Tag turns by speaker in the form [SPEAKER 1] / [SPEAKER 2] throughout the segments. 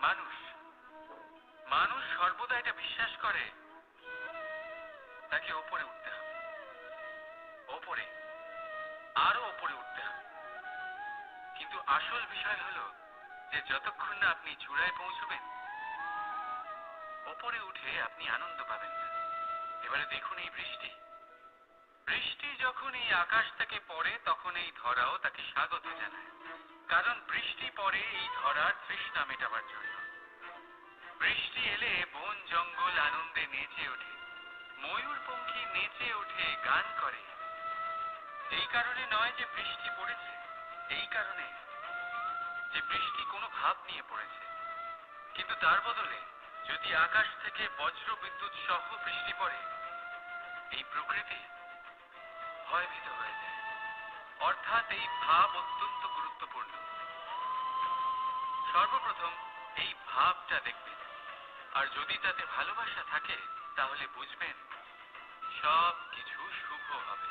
[SPEAKER 1] মানুষ। মানুষ সর্বদা এটা বিশ্বাস করে, তাকে ওপরে উঠতে হবে। ওপরে, আরও ওপরে উঠতে হবে। কিন্তু আসল বিষয় হলো যে যতক্ষণ না আপনি চূড়ায় পৌঁছবেন, ওপরে উঠে আপনি আনন্দ পাবেন এবারে দেখুন এই বৃষ্টি। বৃষ্টি যখন এই আকাশ থেকে পড়ে, তখন এই ধরাও তাকে স্বাগত জানায়। কারণ বৃষ্টি পড়ে এই ধরার তৃষ্ণা মেটাবার জন্য। বৃষ্টি এলে বন, জঙ্গল আনন্দে নেচে ওঠে। ময়ূর পঙ্খী নেচে ওঠে, গান করে। এই কারণে নয় যে বৃষ্টি পড়েছে, এই কারণে যে বৃষ্টি কোনো ভাব নিয়ে পড়েছে। কিন্তু তার বদলে যদি আকাশ থেকে বজ্র বিদ্যুৎ সহ বৃষ্টি পড়ে, এই প্রকৃতি ভয়ভীত হয়ে যায়। অর্থাৎ এই ভাব অত্যন্ত গুরুত্বপূর্ণ। সর্বপ্রথম এই ভাবটা দেখবেন। আর যদি তাতে ভালোবাসা থাকে, তাহলে বুঝবেন সব কিছু শুভ হবে।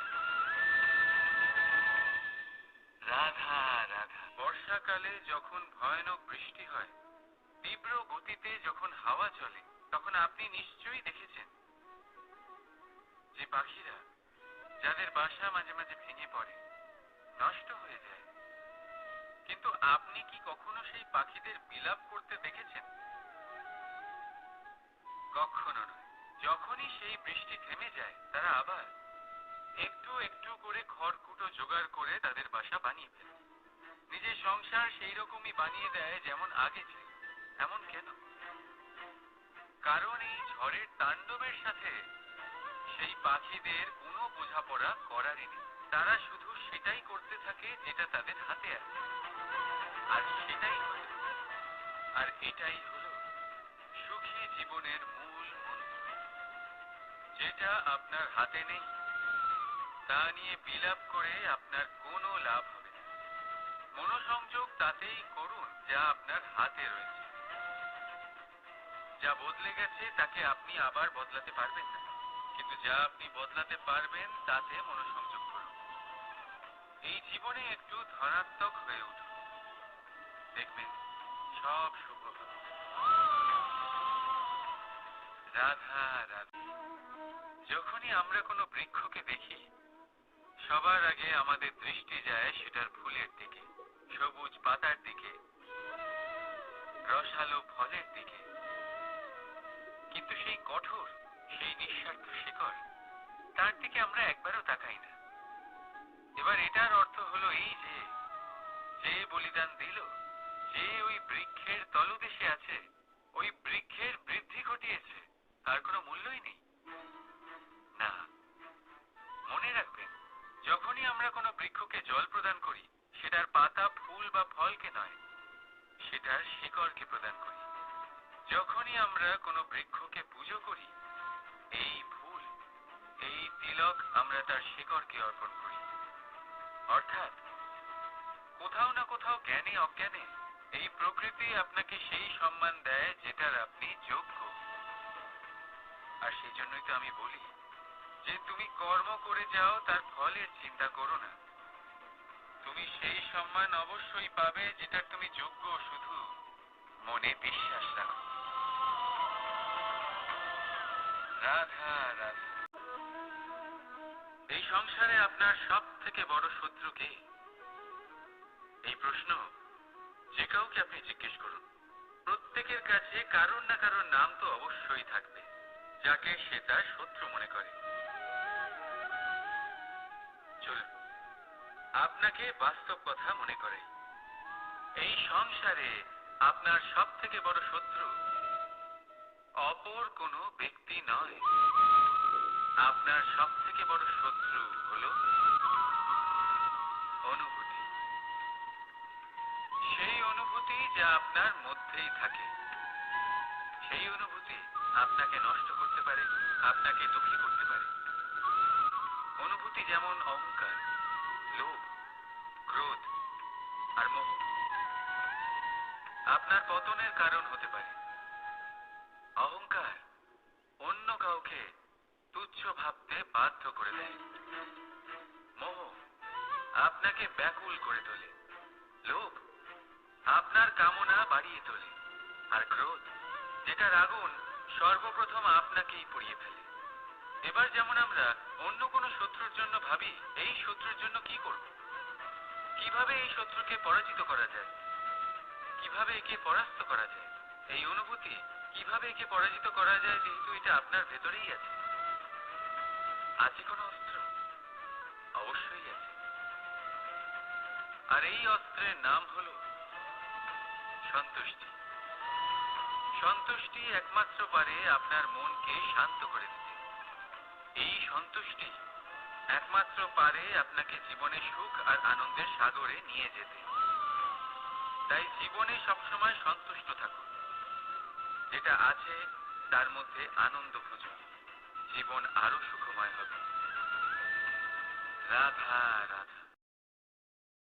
[SPEAKER 1] রাধা রাধা। বর্ষাকালে যখন ভয়ানক বৃষ্টি হয়, তীব্র গতিতে যখন হাওয়া চলে, তখন আপনি নিশ্চয়ই দেখেছেন যে পাখিরা যাদের বাসা মাঝে মাঝে ভেঙে পড়ে নষ্ট হয়ে যায়। কিন্তু আপনি কি কখনো সেই পাখিদের বিলাপ করতে দেখেছেন? কখনো নয়। যখনই সেই বৃষ্টি থেমে যায়, তারা আবার একটু একটু করে খড়কুটো জোগাড় করে তাদের বাসা বানিয়ে ফেলে। নিজের সংসার সেই রকমই বানিয়ে দেয় যেমন আগে ছিল, এমন কেন? কারণ এই ঝড়ের তাণ্ডবের সাথে সেই পাখিদের কোনো বোঝাপড়া করারই নেই। তারা শুধু সেটাই করতে থাকে যেটা তাদের হাতে আছে। আর সেটাই আর এটাই হলো সুখী জীবনের মূল যেটা আপনার হাতে নেই, তা নিয়ে বিলাপ করে আপনার কোনো লাভ হবে না। মনোসংযোগ তাতেই করুন যা আপনার হাতে রয়েছে। যা বদলে গেছে, তাকে আপনি আবার বদলাতে পারবেন না। কিন্তু যা আপনি বদলাতে পারবেন, তাতে মনোসংযোগ এই জীবনে একটু ধনাত্মক হয়ে উঠুন। দেখবেন সব শুভ রাধা রাধা। যখনই আমরা কোনো বৃক্ষকে দেখি, সবার আগে আমাদের দৃষ্টি যায় সেটার ফুলের দিকে, সবুজ পাতার দিকে, রসালো ফলের দিকে। কিন্তু সেই কঠোর, সেই নিঃস্বার্থ শিকড়, তার দিকে আমরা একবারও তাকাই না। এবার এটার অর্থ হলো এই যে যে বলিদান দিল যে ওই বৃক্ষের তলদেশে আছে, ওই বৃক্ষের বৃদ্ধি ঘটিয়েছে, তার কোনো মূল্যই নেই। না, মনে রাখবেন, যখনই আমরা কোনো বৃক্ষকে জল প্রদান করি, সেটার পাতা ফুল বা ফলকে নয়, সেটার শিকড়কে প্রদান করি। যখনই আমরা কোনো বৃক্ষকে পুজো করি, এই ফুল, এই তিলক আমরা তার শিকড়কে অর্পণ করি। অর্থাৎ কোথাও না কোথাও জ্ঞানে, অজ্ঞানে, এই প্রকৃতি আপনাকে সেই সম্মান দেয় যেটার আপনি যোগ্য। আর সেই জন্যই তো আমি বলি যে তুমি কর্ম করে যাও, তার ফলের চিন্তা করো না। তুমি সেই সম্মান অবশ্যই পাবে যেটার তুমি যোগ্য শুধু মনে বিশ্বাস রাখো। রাধা রাধা। এই সংসারে আপনার সব থেকে বড় শত্রু কে? এই প্রশ্ন যে কাউকে আপনি জিজ্ঞেস করুন। প্রত্যেকের কাছে কারোর না কারোর নাম তো অবশ্যই থাকবে, যাকে সে তার শত্রু মনে করে। আপনাকে বাস্তব কথা মনে করে। এই সংসারে আপনার সব থেকে বড় শত্রু অপর কোনো ব্যক্তি নয়। আপনার সব থেকে বড় শত্রু হলো অনুভূতি। সেই অনুভূতি যা আপনার মধ্যেই থাকে। সেই অনুভূতি আপনাকে নষ্ট করতে পারে, আপনাকে দুঃখী করতে পারে। অনুভূতি যেমন অহংকার, লোভ, ক্রোধ আর মোহ। আপনার পতনের কারণ হতে পারে। অহংকার অন্য ভাবতে বাধ্য করে দেয়। মোহ আপনাকে ব্যাকুল করে তোলে। লোভ আপনার কামনা বাড়িয়ে তোলে। আর ক্রোধ যেটার আগুন সর্বপ্রথম আপনাকেই পুড়িয়ে ফেলে। এবার যেমন আমরা অন্য কোনো শত্রুর জন্য ভাবি, এই শত্রুর জন্য কি করব? কীভাবে এই শত্রুকে পরাজিত করা যায়? কীভাবে একে পরাস্ত করা যায়? এই অনুভূতি কীভাবে একে পরাজিত করা যায়, যেহেতু এটা আপনার ভেতরেই আছে। আছে কোনো অস্ত্র? অবশ্যই আছে। আর এই অস্ত্রের নাম হলো সন্তুষ্টি। সন্তুষ্টি একমাত্র পারে আপনার মনকে শান্ত করে দিতে। এই সন্তুষ্টি একমাত্র পারে আপনাকে জীবনে সুখ আর আনন্দের সাগরে নিয়ে যেতে। তাই জীবনে সবসময় সন্তুষ্ট থাকুন। যেটা আছে, তার মধ্যে আনন্দ খুঁজুন। জীবন আরও সুখময় হবে। রাধা রাধা।